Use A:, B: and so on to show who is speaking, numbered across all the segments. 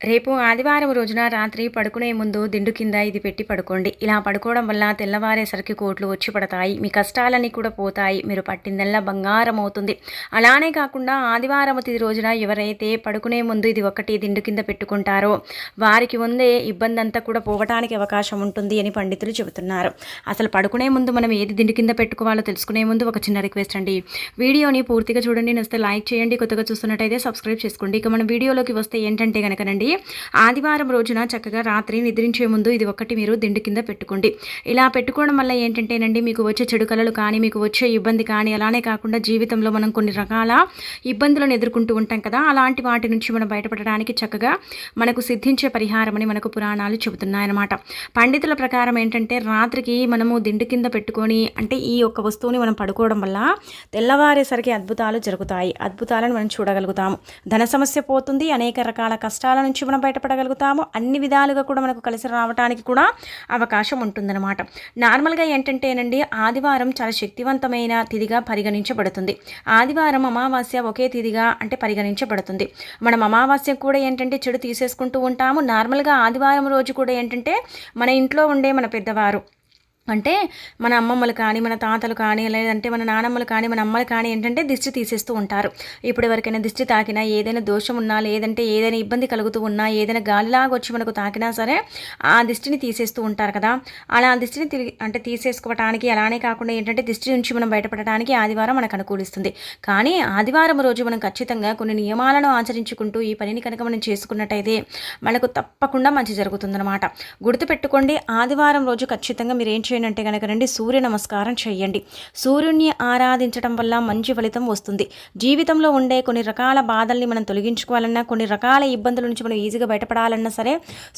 A: రేపు ఆదివారం రోజున రాత్రి పడుకునే ముందు దిండు కింద ఇది పెట్టి పడుకోండి. ఇలా పడుకోవడం వల్ల తెల్లవారేసరికి కోట్లు వచ్చి పడతాయి. మీ కష్టాలన్నీ కూడా పోతాయి. మీరు పట్టిందల్లా బంగారం అవుతుంది. అలానే కాకుండా ఆదివారం తిది రోజున ఎవరైతే పడుకునే ముందు ఇది ఒకటి దిండు కింద పెట్టుకుంటారో వారికి ఉందే ఇబ్బంది అంతా కూడా పోవటానికి అవకాశం ఉంటుంది అని పండితులు చెబుతున్నారు. అసలు పడుకునే ముందు మనం ఏది దిండు కింద పెట్టుకోవాలో తెలుసుకునే ముందు ఒక చిన్న రిక్వెస్ట్ అండి. వీడియోని పూర్తిగా చూడండి. నస్తే లైక్ చేయండి. కొత్తగా చూస్తున్నట్టయితే సబ్స్క్రైబ్ చేసుకోండి. ఇక మన వీడియోలోకి వస్తే ఏంటంటే కనుకనండి ఆదివారం రోజున చక్కగా రాత్రి నిద్రించే ముందు ఇది ఒకటి మీరు దిండు కింద పెట్టుకోండి. ఇలా పెట్టుకోవడం వల్ల ఏంటంటేనండి మీకు వచ్చే చెడు కళలు కానీ మీకు వచ్చే ఇబ్బంది కానీ అలానే కాకుండా జీవితంలో మనం కొన్ని రకాల ఇబ్బందులను ఎదుర్కొంటూ ఉంటాం కదా. అలాంటి వాటి నుంచి మనం బయటపడడానికి చక్కగా మనకు సిద్ధించే పరిహారం అని మనకు పురాణాలు చెబుతున్నాయన్నమాట. పండితుల ప్రకారం ఏంటంటే రాత్రికి మనము దిండు కింద పెట్టుకొని అంటే ఈ యొక్క వస్తువుని మనం పడుకోవడం వల్ల తెల్లవారేసరికి అద్భుతాలు జరుగుతాయి. అద్భుతాలను మనం చూడగలుగుతాము. ధన సమస్య పోతుంది అనేక రకాల కష్టాల నుంచి మనం బయటపడగలుగుతాము. అన్ని విధాలుగా కూడా మనకు కలిసి రావడానికి కూడా అవకాశం ఉంటుందన్నమాట. నార్మల్గా ఏంటంటేనండి ఆదివారం చాలా శక్తివంతమైన తిథిగా పరిగణించబడుతుంది. ఆదివారం అమావాస్య ఒకే తిథిగా అంటే పరిగణించబడుతుంది. మనం అమావాస్య కూడా ఏంటంటే చెడు తీసేసుకుంటూ ఉంటాము. నార్మల్గా ఆదివారం రోజు కూడా ఏంటంటే మన ఇంట్లో ఉండే మన పెద్దవారు అంటే మన అమ్మమ్మలు కానీ మన తాతలు కానీ లేదంటే మన నానమ్మలు కానీ మన అమ్మలు కానీ ఏంటంటే దిష్టి తీసేస్తూ ఉంటారు. ఇప్పుడు ఎవరికైనా దిష్టి తాకినా ఏదైనా దోషం ఉన్నా లేదంటే ఏదైనా ఇబ్బంది కలుగుతూ ఉన్నా ఏదైనా గాలిలాగా వచ్చి మనకు తాకినా సరే ఆ దిష్టిని తీసేస్తూ ఉంటారు కదా. అలా ఆ దిష్టిని తిరిగి అంటే తీసేసుకోవటానికి అలానే కాకుండా ఏంటంటే దిష్టి నుంచి మనం బయటపడడానికి ఆదివారం మనకు అనుకూలిస్తుంది. కానీ ఆదివారం రోజు మనం ఖచ్చితంగా కొన్ని నియమాలను ఆచరించుకుంటూ ఈ పనిని కనుక మనం చేసుకున్నట్టయితే మనకు తప్పకుండా మంచి జరుగుతుందన్నమాట. గుర్తుపెట్టుకోండి ఆదివారం రోజు ఖచ్చితంగా మీరు ఏం చేయండి అంటే కనుక రండి సూర్య నమస్కారం చేయండి. సూర్యుని ఆరాధించడం వల్ల మంచి ఫలితం వస్తుంది. జీవితంలో ఉండే కొన్ని రకాల బాధల్ని మనం తొలగించుకోవాలన్నా కొన్ని రకాల ఇబ్బందుల నుంచి మనం ఈజీగా బయటపడాలన్నా సరే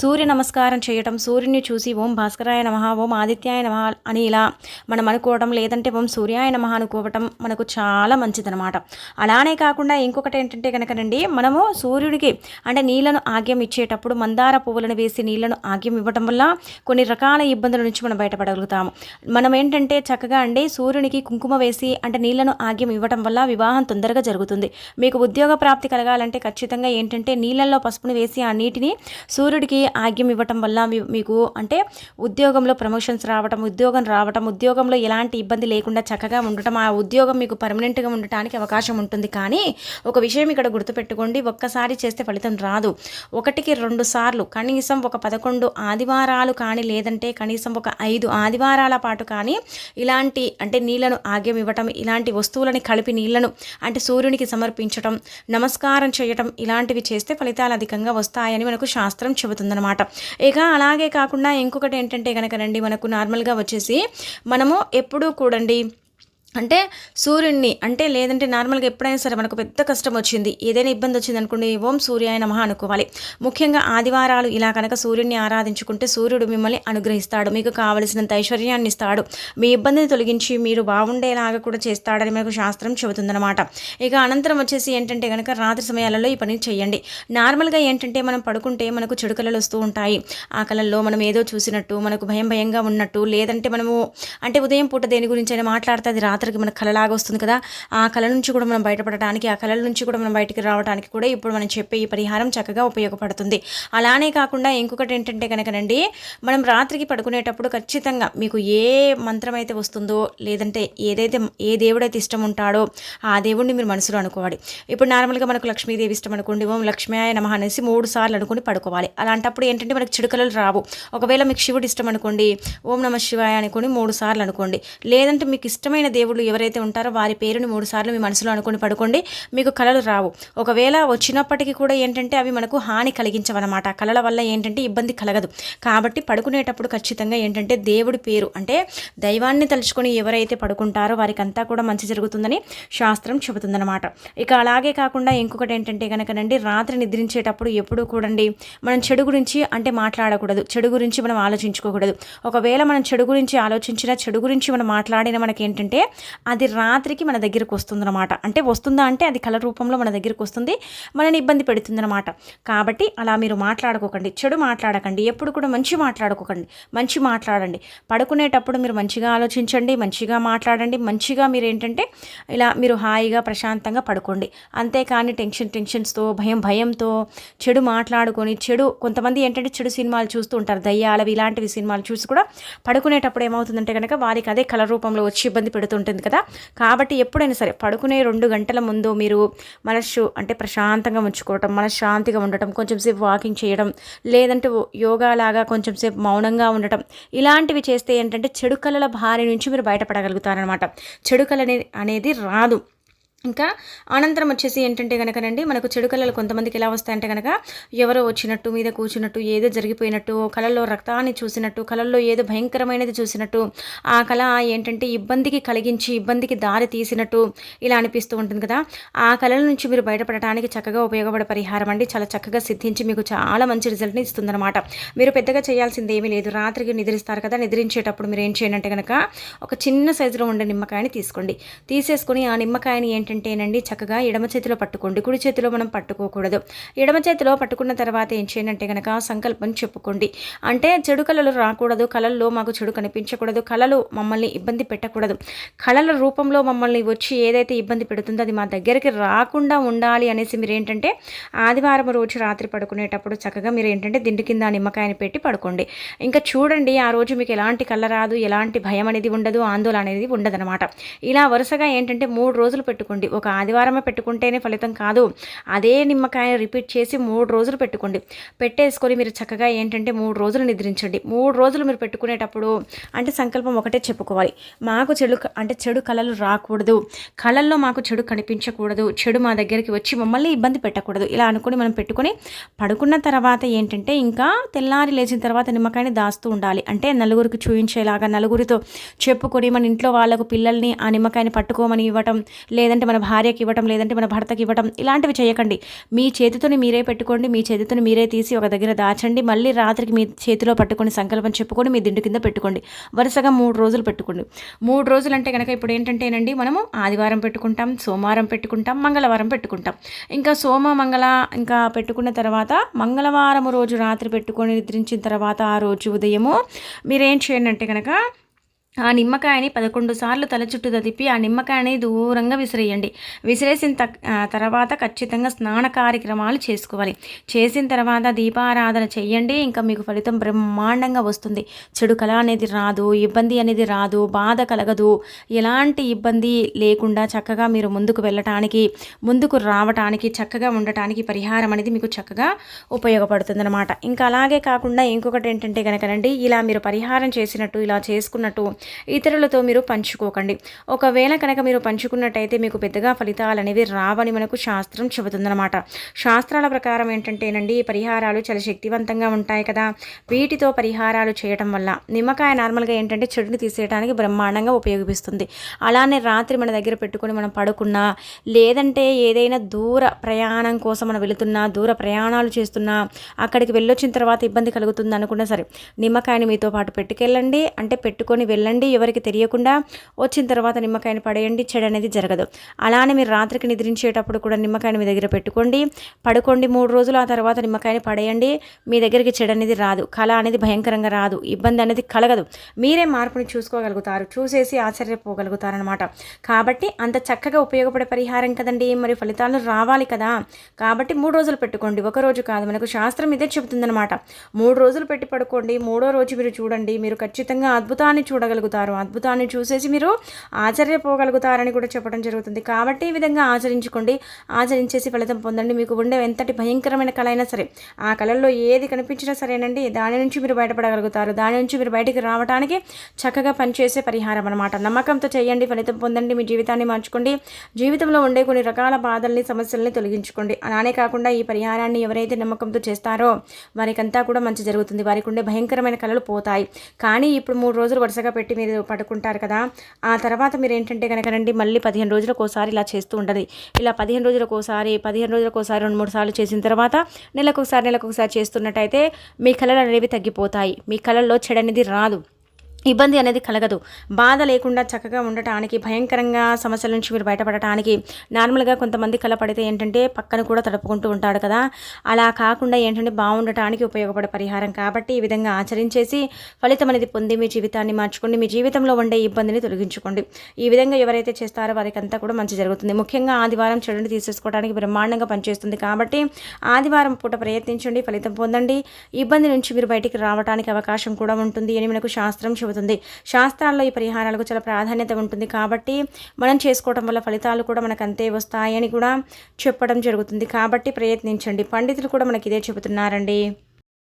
A: సూర్య నమస్కారం చేయటం సూర్యుని చూసి ఓం భాస్కరాయ నమ ఓం ఆదిత్యాయ నమ అని ఇలా మనం అనుకోవడం లేదంటే ఓం సూర్యాయ నమ అనుకోవటం మనకు చాలా మంచిదనమాట అలానే కాకుండా ఇంకొకటి ఏంటంటే కనుకనండి మనము సూర్యుడికి అంటే నీళ్ళను ఆగ్యం ఇచ్చేటప్పుడు మందార పువ్వులను వేసి నీళ్ళను ఆగ్యం ఇవ్వటం వల్ల కొన్ని రకాల ఇబ్బందుల నుంచి మనం చేయగలుగుతాము మనం ఏంటంటే చక్కగా అండి సూర్యునికి కుంకుమ వేసి అంటే నీళ్ళను ఆగ్యం ఇవ్వటం వల్ల వివాహం తొందరగా జరుగుతుంది. మీకు ఉద్యోగ ప్రాప్తి కలగాలంటే ఖచ్చితంగా ఏంటంటే నీళ్ళల్లో పసుపుని వేసి ఆ నీటిని సూర్యుడికి ఆగ్యం ఇవ్వటం వల్ల మీకు అంటే ఉద్యోగంలో ప్రమోషన్స్ రావటం ఉద్యోగం రావటం ఉద్యోగంలో ఎలాంటి ఇబ్బంది లేకుండా చక్కగా ఉండటం ఆ ఉద్యోగం మీకు పర్మనెంట్గా ఉండటానికి అవకాశం ఉంటుంది. కానీ ఒక విషయం ఇక్కడ గుర్తుపెట్టుకోండి ఒక్కసారి చేస్తే ఫలితం రాదు. ఒకటికి రెండు సార్లు కనీసం ఒక పదకొండు ఆదివారాలు కానీ లేదంటే కనీసం ఒక ఐదు ఆదివారాల పాటు కానీ ఇలాంటి అంటే నీళ్ళను ఆగ్యం ఇవ్వటం ఇలాంటి వస్తువులని కలిపి నీళ్ళను అంటే సూర్యునికి సమర్పించటం నమస్కారం చేయటం ఇలాంటివి చేస్తే ఫలితాలు అధికంగా వస్తాయని మనకు శాస్త్రం చెబుతుందన్నమాట. ఇక అలాగే కాకుండా ఇంకొకటి ఏంటంటే కనుక రండి మనకు నార్మల్గా వచ్చేసి మనము ఎప్పుడూ కూడండి అంటే సూర్యుడిని అంటే లేదంటే నార్మల్గా ఎప్పుడైనా సరే మనకు పెద్ద కష్టం వచ్చింది. ఏదైనా ఇబ్బంది వచ్చింది అనుకోండి ఓం సూర్యాయ నమ అనుకోవాలి. ముఖ్యంగా ఆదివారాలు ఇలా కనుక సూర్యుడిని ఆరాధించుకుంటే సూర్యుడు మిమ్మల్ని అనుగ్రహిస్తాడు. మీకు కావలసినంత ఐశ్వర్యాన్ని ఇస్తాడు. మీ ఇబ్బందిని తొలగించి మీరు బాగుండేలాగా కూడా చేస్తాడని మనకు శాస్త్రం చెబుతుందన్నమాట. ఇక అనంతరం వచ్చేసి ఏంటంటే కనుక రాత్రి సమయాలలో ఈ పని చేయండి. నార్మల్గా ఏంటంటే మనం పడుకుంటే మనకు చెడు కళలు వస్తూ ఉంటాయి. ఆ కళల్లో మనం ఏదో చూసినట్టు మనకు భయం భయంగా ఉన్నట్టు లేదంటే మనము అంటే ఉదయం పూట దేని గురించి అయినా మాట్లాడితే అది రాత్రికి మన కళలాగా వస్తుంది కదా ఆ కళ నుంచి కూడా మనం బయటపడటానికి ఆ కళల నుంచి కూడా మనం బయటికి రావడానికి కూడా ఇప్పుడు మనం చెప్పే ఈ పరిహారం చక్కగా ఉపయోగపడుతుంది. అలానే కాకుండా ఇంకొకటి ఏంటంటే కనుకనండి మనం రాత్రికి పడుకునేటప్పుడు ఖచ్చితంగా మీకు ఏ మంత్రం అయితే వస్తుందో లేదంటే ఏదైతే ఏ దేవుడైతే ఇష్టం ఉంటాడో ఆ దేవుడిని మీరు మనసులో అనుకోవాలి. ఇప్పుడు నార్మల్గా మనకు లక్ష్మీదేవి ఇష్టం అనుకోండి ఓం లక్ష్మీయ నమ అనేసి మూడు సార్లు అనుకుని పడుకోవాలి. అలాంటప్పుడు ఏంటంటే మనకు చిడుకలలు రావు. ఒకవేళ మీకు శివుడు ఇష్టం అనుకోండి ఓం నమ శివాయ అనుకుని మూడు సార్లు అనుకోండి. లేదంటే మీకు ఇష్టమైన దేవుళ్ళు ఎవరైతే ఉంటారో వారి పేరుని మూడు సార్లు మీ మనసులో అనుకుని పడుకోండి. మీకు కళలు రావు. ఒకవేళ వచ్చినప్పటికీ కూడా ఏంటంటే అవి మనకు హాని కలిగించవన్నమాట. కళల వల్ల ఏంటంటే ఇబ్బంది కలగదు. కాబట్టి పడుకునేటప్పుడు ఖచ్చితంగా ఏంటంటే దేవుడి పేరు అంటే దైవాన్ని తలుచుకొని ఎవరైతే పడుకుంటారో వారికి అంతా కూడా మంచి జరుగుతుందని శాస్త్రం చెబుతుందన్నమాట. ఇక అలాగే కాకుండా ఇంకొకటి ఏంటంటే కనుకనండి రాత్రి నిద్రించేటప్పుడు ఎప్పుడూ కూడండి మనం చెడు గురించి అంటే మాట్లాడకూడదు. చెడు గురించి మనం ఆలోచించుకోకూడదు. ఒకవేళ మనం చెడు గురించి ఆలోచించినా చెడు గురించి మనం మాట్లాడినా మనకి ఏంటంటే అది రాత్రికి మన దగ్గరకు వస్తుందన్నమాట. అంటే వస్తుందా అంటే అది కళ రూపంలో మన దగ్గరకు వస్తుంది మనని ఇబ్బంది పెడుతుందన్నమాట. కాబట్టి అలా మీరు మాట్లాడుకోకండి. చెడు మాట్లాడకండి. ఎప్పుడు కూడా మంచి మాట్లాడుకోకండి. మంచి మాట్లాడండి. పడుకునేటప్పుడు మీరు మంచిగా ఆలోచించండి మంచిగా మాట్లాడండి. మంచిగా మీరు ఏంటంటే ఇలా మీరు హాయిగా ప్రశాంతంగా పడుకోండి. అంతేకాని టెన్షన్ టెన్షన్స్తో భయం భయంతో చెడు మాట్లాడుకొని చెడు కొంతమంది ఏంటంటే చెడు సినిమాలు చూస్తూ ఉంటారు. దయ్యాలవి ఇలాంటివి సినిమాలు చూసి కూడా పడుకునేటప్పుడు ఏమవుతుందంటే కనుక వారికి అదే కళ రూపంలో వచ్చి ఇబ్బంది పెడుతుంటుంది. కదా. కాబట్టి ఎప్పుడైనా సరే పడుకునే రెండు గంటల ముందు మీరు మనస్సు అంటే ప్రశాంతంగా ఉంచుకోవటం మనశ్శాంతిగా ఉండటం కొంచెం సేపు వాకింగ్ చేయడం లేదంటే యోగా లాగా కొంచెం సేపు మౌనంగా ఉండటం ఇలాంటివి చేస్తే ఏంటంటే చెడు కళల భారీ నుంచి మీరు బయటపడగలుగుతారనమాట చెడు కళ అనేది రాదు. ఇంకా అనంతరం వచ్చేసి ఏంటంటే కనుకనండి మనకు చెడు కళలు కొంతమందికి ఎలా వస్తాయంటే కనుక ఎవరో వచ్చినట్టు మీద కూర్చున్నట్టు ఏదో జరిగిపోయినట్టు కళల్లో రక్తాన్ని చూసినట్టు కళల్లో ఏదో భయంకరమైనది చూసినట్టు ఆ కళ ఏంటంటే ఇబ్బందికి కలిగించి ఇబ్బందికి దారి తీసినట్టు ఇలా అనిపిస్తూ ఉంటుంది కదా. ఆ కళల నుంచి మీరు బయటపడటానికి చక్కగా ఉపయోగపడే పరిహారం అండి. చాలా చక్కగా సిద్ధించి మీకు చాలా మంచి రిజల్ట్ని ఇస్తుందన్నమాట. మీరు పెద్దగా చేయాల్సింది ఏమీ లేదు. రాత్రికి నిద్రిస్తారు కదా నిద్రించేటప్పుడు మీరు ఏం చేయండి అంటే కనుక ఒక చిన్న సైజులో ఉండే నిమ్మకాయని తీసుకోండి. తీసేసుకొని ఆ నిమ్మకాయని ఏంటంటే ఏంటంటేనండి చక్కగా ఎడమ చేతిలో పట్టుకోండి కుడి చేతిలో మనం పట్టుకోకూడదు. ఎడమ చేతిలో పట్టుకున్న తర్వాత ఏం చేయండి కనుక సంకల్పం చెప్పుకోండి. అంటే చెడు కళలు రాకూడదు కళల్లో మాకు చెడు కనిపించకూడదు కళలు మమ్మల్ని ఇబ్బంది పెట్టకూడదు. కళల రూపంలో మమ్మల్ని వచ్చి ఏదైతే ఇబ్బంది పెడుతుందో అది మా దగ్గరికి రాకుండా ఉండాలి అనేసి మీరు ఏంటంటే ఆదివారం రోజు రాత్రి పడుకునేటప్పుడు చక్కగా మీరు ఏంటంటే దిండు కింద నిమ్మకాయని పెట్టి పడుకోండి. ఇంకా చూడండి ఆ రోజు మీకు ఎలాంటి కళ్ళ రాదు ఎలాంటి భయం అనేది ఉండదు ఆందోళన అనేది ఉండదనమాట ఇలా వరుసగా ఏంటంటే మూడు రోజులు పెట్టుకోండి పెట్టుకోండి. ఒక ఆదివారమే పెట్టుకుంటేనే ఫలితం కాదు. అదే నిమ్మకాయ రిపీట్ చేసి మూడు రోజులు పెట్టుకోండి. పెట్టేసుకొని మీరు చక్కగా ఏంటంటే మూడు రోజులు నిద్రించండి. మూడు రోజులు మీరు పెట్టుకునేటప్పుడు అంటే సంకల్పం ఒకటే చెప్పుకోవాలి. మాకు చెడు అంటే చెడు కళలు రాకూడదు. కళల్లో మాకు చెడు కనిపించకూడదు. చెడు మా దగ్గరికి వచ్చి మమ్మల్ని ఇబ్బంది పెట్టకూడదు. ఇలా అనుకుని మనం పెట్టుకొని పడుకున్న తర్వాత ఏంటంటే ఇంకా తెల్లారి లేచిన తర్వాత నిమ్మకాయని దాస్తూ ఉండాలి. అంటే నలుగురికి చూయించేలాగా నలుగురితో చెప్పుకొని మన ఇంట్లో వాళ్ళకు పిల్లల్ని ఆ నిమ్మకాయని పట్టుకోమని ఇవ్వటం లేదంటే మన భార్యకి ఇవ్వటం లేదంటే మన భర్తకి ఇవ్వటం ఇలాంటివి చేయకండి. మీ చేతితోని మీరే పెట్టుకోండి మీ చేతితోని మీరే తీసి ఒక దగ్గర దాచండి మళ్ళీ రాత్రికి మీ చేతిలో పట్టుకొని సంకల్పం చెప్పుకొని మీ దిండు కింద పెట్టుకోండి. వరుసగా మూడు రోజులు పెట్టుకోండి. మూడు రోజులు అంటే కనుక ఇప్పుడు ఏంటంటేనండి మనము ఆదివారం పెట్టుకుంటాం సోమవారం పెట్టుకుంటాం మంగళవారం పెట్టుకుంటాం. ఇంకా సోమ మంగళ ఇంకా పెట్టుకున్న తర్వాత మంగళవారం రోజు రాత్రి పెట్టుకొని నిద్రించిన తర్వాత ఆ రోజు ఉదయము మీరేం చేయండి అంటే కనుక ఆ నిమ్మకాయని పదకొండు సార్లు తల చుట్టూ తదిపి ఆ నిమ్మకాయని దూరంగా విసిరేయండి. విసిరేసిన తర్వాత ఖచ్చితంగా స్నాన కార్యక్రమాలు చేసుకోవాలి. చేసిన తర్వాత దీపారాధన చేయండి. ఇంకా మీకు ఫలితం బ్రహ్మాండంగా వస్తుంది. చెడు కళ అనేది రాదు ఇబ్బంది అనేది రాదు బాధ కలగదు. ఎలాంటి ఇబ్బంది లేకుండా చక్కగా మీరు ముందుకు వెళ్ళటానికి ముందుకు రావటానికి చక్కగా ఉండటానికి పరిహారం అనేది మీకు చక్కగా ఉపయోగపడుతుందన్నమాట. ఇంకా అలాగే కాకుండా ఇంకొకటి ఏంటంటే కనుకనండి ఇలా మీరు పరిహారం చేసినట్టు ఇలా చేసుకున్నట్టు ఇతరులతో మీరు పంచుకోకండి. ఒకవేళ కనుక మీరు పంచుకున్నట్టయితే మీకు పెద్దగా ఫలితాలు అనేవి రావని మనకు శాస్త్రం చెబుతుందన్నమాట. శాస్త్రాల ప్రకారం ఏంటంటేనండి పరిహారాలు చాలా శక్తివంతంగా ఉంటాయి కదా. వీటితో పరిహారాలు చేయటం వల్ల నిమ్మకాయ నార్మల్గా ఏంటంటే చెడుని తీసేయడానికి బ్రహ్మాండంగా ఉపయోగిస్తుంది అలానే రాత్రి మన దగ్గర పెట్టుకొని మనం పడుకున్నా లేదంటే ఏదైనా దూర ప్రయాణం కోసం మనం వెళుతున్నా దూర ప్రయాణాలు చేస్తున్నా అక్కడికి వెళ్ళొచ్చిన తర్వాత ఇబ్బంది కలుగుతుంది అనుకున్నా సరే నిమ్మకాయని మీతో పాటు పెట్టుకెళ్ళండి. అంటే పెట్టుకొని వెళ్ళండి. వెళ్ళండి ఎవరికి తెలియకుండా వచ్చిన తర్వాత నిమ్మకాయని పడేయండి చెడు అనేది జరగదు. అలానే మీరు రాత్రికి నిద్రించేటప్పుడు కూడా నిమ్మకాయని మీ దగ్గర పెట్టుకోండి. పడుకోండి మూడు రోజులు ఆ తర్వాత నిమ్మకాయని పడేయండి. మీ దగ్గరికి చెడు అనేది రాదు. కళ అనేది భయంకరంగా రాదు. ఇబ్బంది అనేది కలగదు. మీరే మార్పుని చూసుకోగలుగుతారు. చూసేసి ఆశ్చర్యపోగలుగుతారనమాట కాబట్టి అంత చక్కగా ఉపయోగపడే పరిహారం కదండి. మరి ఫలితాలు రావాలి కదా. కాబట్టి మూడు రోజులు పెట్టుకోండి. ఒక రోజు కాదు మనకు శాస్త్రం ఇదే చెబుతుందనమాట మూడు రోజులు పెట్టి పడుకోండి. మూడో రోజు మీరు చూడండి. మీరు ఖచ్చితంగా అద్భుతాన్ని చూడగలుగుతారు. చేయగలుగుతారు అద్భుతాన్ని చూసేసి మీరు ఆశ్చర్యపోగలుగుతారని కూడా చెప్పడం జరుగుతుంది. కాబట్టి ఈ విధంగా ఆచరించుకోండి. ఆచరించేసి ఫలితం పొందండి. మీకు ఉండే ఎంతటి భయంకరమైన కళ అయినా సరే ఆ కళల్లో ఏది కనిపించినా సరేనండి. దాని నుంచి మీరు బయటపడగలుగుతారు. దాని నుంచి మీరు బయటికి రావడానికి చక్కగా పనిచేసే పరిహారం అనమాట నమ్మకంతో చేయండి. ఫలితం పొందండి. మీ జీవితాన్ని మార్చుకోండి. జీవితంలో ఉండే కొన్ని రకాల బాధల్ని సమస్యల్ని తొలగించుకోండి. అలానే కాకుండా ఈ పరిహారాన్ని ఎవరైతే నమ్మకంతో చేస్తారో వారికంతా కూడా మంచి జరుగుతుంది. వారికి ఉండే భయంకరమైన కళలు పోతాయి. కానీ ఇప్పుడు మూడు రోజులు వరుసగా పెట్టి పెట్టి మీరు పడుకుంటారు కదా. ఆ తర్వాత మీరు ఏంటంటే కనుక రండి మళ్ళీ పదిహేను రోజులకు ఒకసారి ఇలా చేస్తూ ఉండదు ఇలా పదిహేను రోజులకు ఒకసారి పదిహేను రోజులకు ఒకసారి రెండు మూడు సార్లు చేసిన తర్వాత నెలకు ఒకసారి నెలకు ఒకసారి చేస్తున్నట్టయితే మీ కళలు అనేవి తగ్గిపోతాయి. మీ కళల్లో చెడు అనేది రాదు. ఇబ్బంది అనేది కలగదు. బాధ లేకుండా చక్కగా ఉండటానికి భయంకరంగా సమస్యల నుంచి మీరు బయటపడటానికి నార్మల్గా కొంతమంది కల పడితే ఏంటంటే పక్కన కూడా తడుపుకుంటూ ఉంటాడు కదా. అలా కాకుండా ఏంటంటే బాగుండటానికి ఉపయోగపడే పరిహారం కాబట్టి ఈ విధంగా ఆచరించేసి ఫలితం అనేది పొంది మీ జీవితాన్ని మార్చుకోండి. మీ జీవితంలో ఉండే ఇబ్బందిని తొలగించుకోండి. ఈ విధంగా ఎవరైతే చేస్తారో వారికి అంతా కూడా మంచి జరుగుతుంది. ముఖ్యంగా ఆదివారం చెడుని తీసేసుకోవడానికి బ్రహ్మాండంగా పనిచేస్తుంది కాబట్టి ఆదివారం పూట ప్రయత్నించండి ఫలితం పొందండి. ఇబ్బంది నుంచి మీరు బయటికి రావడానికి అవకాశం కూడా ఉంటుంది. అని మనకు శాస్త్రం జరుగుతుంది. శాస్త్రాల్లో ఈ పరిహారాలకు చాలా ప్రాధాన్యత ఉంటుంది. కాబట్టి మనం చేసుకోవడం వల్ల ఫలితాలు కూడా మనకు అంతే వస్తాయని కూడా చెప్పడం జరుగుతుంది. కాబట్టి ప్రయత్నించండి. పండితులు కూడా మనకి ఇదే చెబుతున్నారండి.